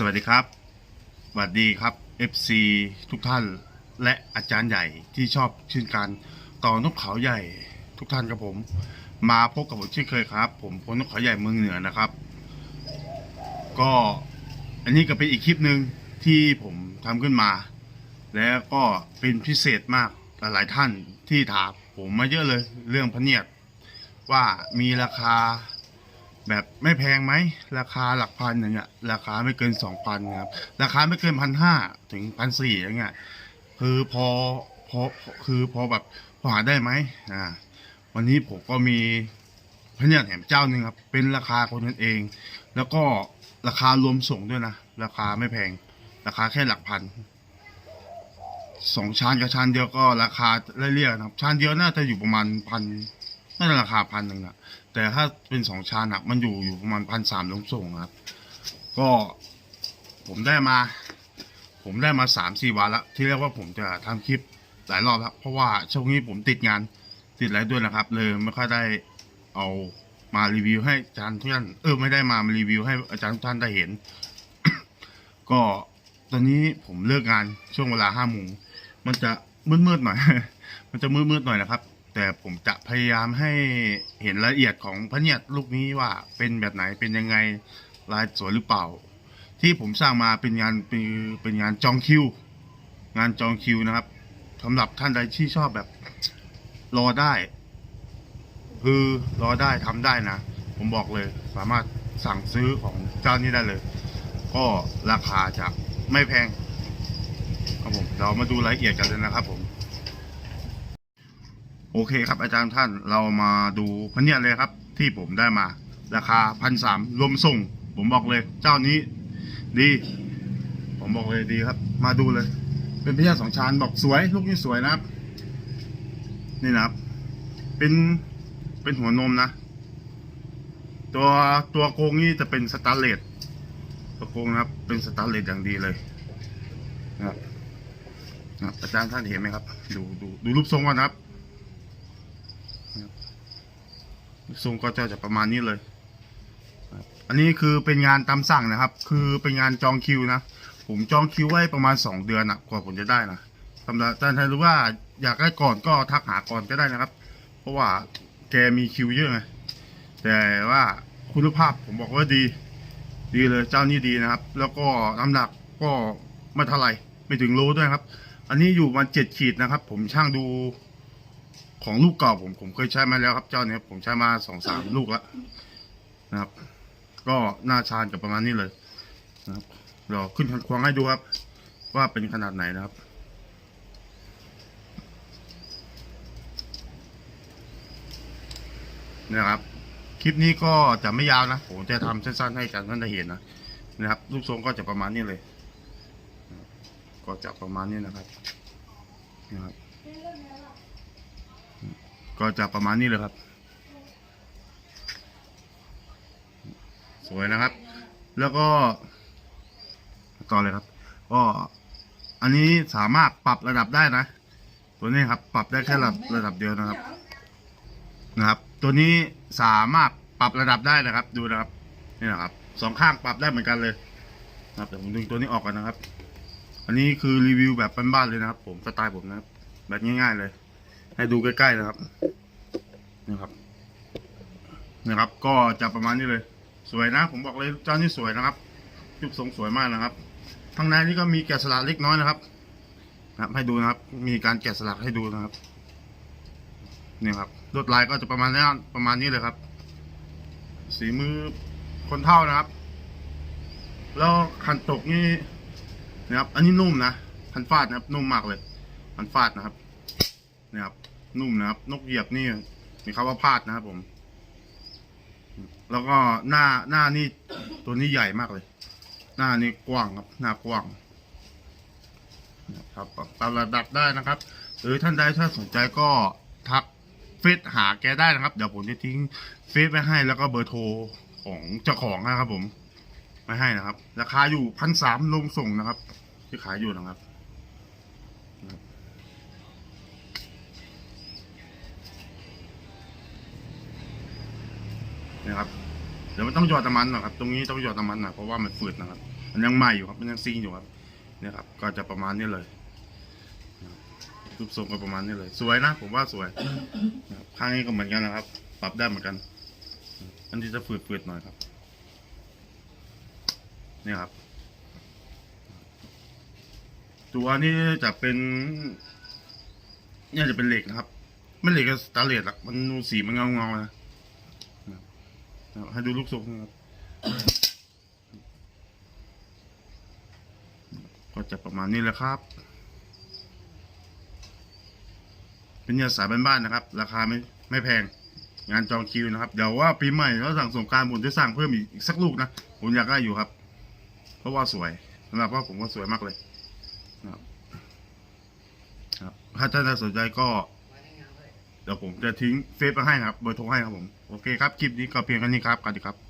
สวัสดีครับสวัสดีครับ FC ทุกท่านและอาจารย์ใหญ่ที่ชอบชื่นการต่อนกเขาใหญ่ทุกท่านครับผม มาพบกับผมเช่นเคยครับ ผมพลนกเขาใหญ่เมืองเหนือนะครับ ก็อันนี้ก็เป็นอีกคลิปหนึ่งที่ผมทำขึ้นมา แล้วก็เป็นพิเศษมากหลายท่านที่ถามผมมาเยอะเลยเรื่องพะเนียดว่ามีราคา แบบไม่แพงไหม ราคาหลักพันอย่างเงี้ย ราคาไม่เกินสองพันครับ ราคาไม่เกินพันห้าถึงพันสี่อย่างเงี้ย คือพอพอคือพอแบบพอหาได้ไหมอ่า วันนี้ผมก็มีพระเนี่ยแถมเจ้าหนึ่งครับ เป็นราคาคนกันเอง แล้วก็ราคารวมส่งด้วยนะ ราคาไม่แพง ราคาแค่หลักพันสองชานกับชานเดียวก็ราคาเรียกๆนะครับชานเดียวน่าจะอยู่ประมาณพัน น่าจะราคาพันหนึ่งนะแต่ถ้าเป็นสองชานอะมันอยู่อยู่ประมาณพันสามลงส่งครับ ก็ผมได้มา ผมได้มาสามสี่วันละที่เรียกว่าผมจะทำคลิปหลายรอบแล้วเพราะว่าช่วงนี้ผมติดงานติดอะไรด้วยนะครับ เลยไม่ค่อยได้เอามารีวิวให้อาจารย์ทุกท่านเออไม่ได้มารีวิวให้อาจารย์ทุกท่านได้เห็น ก็ตอนนี้ผมเลิกงานช่วงเวลาห้าโมงมันจะมืดๆหน่อย มันจะมืดๆหน่อยนะครับ แต่ผมจะพยายามให้เห็นรายละเอียดของพระเนียดลูกนี้ว่าเป็นแบบไหนเป็นยังไงลายสวยหรือเปล่า ที่ผมสร้างมาเป็นงานเป็นเป็นงานจองคิว งานจองคิวนะครับสำหรับท่านใดที่ชอบแบบ รอได้ คือรอได้ทำได้นะ ผมบอกเลยสามารถสั่งซื้อของเจ้านี้ได้เลย ก็ราคาจะไม่แพงครับผมเรามาดูรายละเอียดกันเลยนะครับผม โอเคครับอาจารย์ท่านเรามาดูพันเนี่ยเลยครับ ที่ผมได้มา ราคาพันสามรวมส่ง ผมบอกเลย เจ้านี้ ดี ผมบอกเลยดีครับ มาดูเลย เป็นพญาสองชานบอกสวยลูกนี้สวยนะครับ นี่นะครับ เป็นเป็นหัวนมนะ ตัวตัวโกงนี่จะเป็นสแตาร์เลสตัวโกงนะครับ เป็นสแตาร์เลสอย่างดีเลยนะครับนะครับอาจารย์ท่านเห็นไหมครับ ดูดูดูรูปทรงก่อนนะครับ ทรงก็จะจะประมาณนี้เลย อันนี้คือเป็นงานตามสั่งนะครับ คือเป็นงานจองคิวนะ ผมจองคิวไว้ประมาณสองเดือนนะกว่าผมจะได้นะสำหรับท่านใดรู้ว่าอยากได้ก่อนก็ทักหาก่อนก็ได้นะครับ เพราะว่าแกมีคิวเยอะไงแต่ว่าคุณภาพผมบอกว่าดี ดีเลยเจ้านี้ดีนะครับ แล้วก็น้ำหนักก็ไม่เท่าไหร่ไม่ถึงโลด้วยครับ อันนี้อยู่มาณเจ็ดขีดนะครับ ผมช่างดู ของลูกเก่าผมผมเคยใช้มาแล้วครับ เจ้าเนี้ยผมใช้มาสองสามลูกแล้วนะครับ ก็หน้าชานกับประมาณนี้เลยนะครับเราขึ้นคันควงให้ดูครับ ว่าเป็นขนาดไหนนะครับนะครับ คลิปนี้ก็จะไม่ยาวนะผมจะทำสั้นๆให้กันท่านได้เห็นนะนะครับรูปทรงก็จะประมาณนี้เลย ก็จะประมาณนี้นะครับนะครับ ก็จะประมาณนี้เลยครับ สวยนะครับ แล้วก็ ต่อเลยครับ ก็อันนี้สามารถปรับระดับได้นะ ตัวนี้ครับ ปรับได้แค่ระดับระดับเดียวนะครับ นะครับ ตัวนี้สามารถปรับระดับได้นะครับ ดูนะครับนี่นะครับสองข้างปรับได้เหมือนกันเลยนะครับเดี๋ยวผมดึงตัวนี้ออกกันนะครับ อันนี้คือรีวิวแบบบ้านๆเลยนะครับ ผมสไตล์ผมนะครับ แบบง่ายๆเลย ให้ดูใกล้ๆนะครับนะครับนะครับ ก็จะประมาณนี้เลย สวยนะ ผมบอกเลยเจ้านี่สวยนะครับรูปทรงสวยมากนะครับข้างในนี่ก็มีแกะสลักเล็กน้อยนะครับนะครับ ให้ดูนะครับ มีการแกะสลักให้ดูนะครับนี่ครับลวดลายก็จะประมาณนี้ประมาณนี้เลยครับ สีมือคนเท่านะครับ แล้วคันตกนี่นะครับ อันนี้นุ่มนะคันฟาดนะครับ นุ่มมากเลยคันฟาดนะครับ นะครับ นุ่มนะครับ นกเหยียบนี่มีคำว่าพลาดนะครับผม แล้วก็หน้าหน้านี่ตัวนี้ใหญ่มากเลย หน้านี่กว้างครับ หน้ากว้างนะครับปรับระดับได้นะครับ หรือท่านใดถ้าสนใจก็ทักเฟซหาแกได้นะครับ เดี๋ยวผมจะทิ้งเฟซไว้ให้แล้วก็เบอร์โทรของเจ้าของนะครับผม ไม่ให้นะครับ ราคาอยู่พันสามลงส่งนะครับ ที่ขายอยู่นะครับ นะครับเดี๋ยวมันต้องหยอดน้ำมันนะครับ ตรงนี้ต้องหยอดน้ำมันหน่อยเพราะว่ามันฝืดนะครับ มันยังใหม่อยู่ครับ มันยังซิงอยู่ครับเนี่ยครับ ก็จะประมาณนี้เลยรูปทรงก็ประมาณนี้เลย สวยนะผมว่าสวยข้างนี้ก็เหมือนกันนะครับ ปรับได้เหมือนกัน อันนี้จะฝืดๆหน่อยครับเนี่ยครับ ตัวนี้จะเป็นเนี่ยจะเป็นเหล็กนะครับ ไม่เหล็กกับสแตนเลสอกมันดูสีมันเงาเงานะ ให้ดูลูกทรงนะครับก็จะประมาณนี้แหละครับ เป็นยาสายบ้านๆนะครับ ราคาไม่ไม่แพงงานจองคิวนะครับ เดี๋ยวว่าปีใหม่แล้วสั่งสงกรารผมจะสั่งเพิ่มอีกอีกสักลูกนะผมอยากได้อยู่ครับ เพราะว่าสวยสำหรับว่าผมว่าสวยมากเลยนะครับครับถ้าท่านสนใจก็ เดี๋ยวผมจะทิ้งเฟซมาให้นะครับ เบอร์โทรให้ครับผม โอเคครับ คลิปนี้ก็เพียงแค่นี้ครับสวัสดีครับ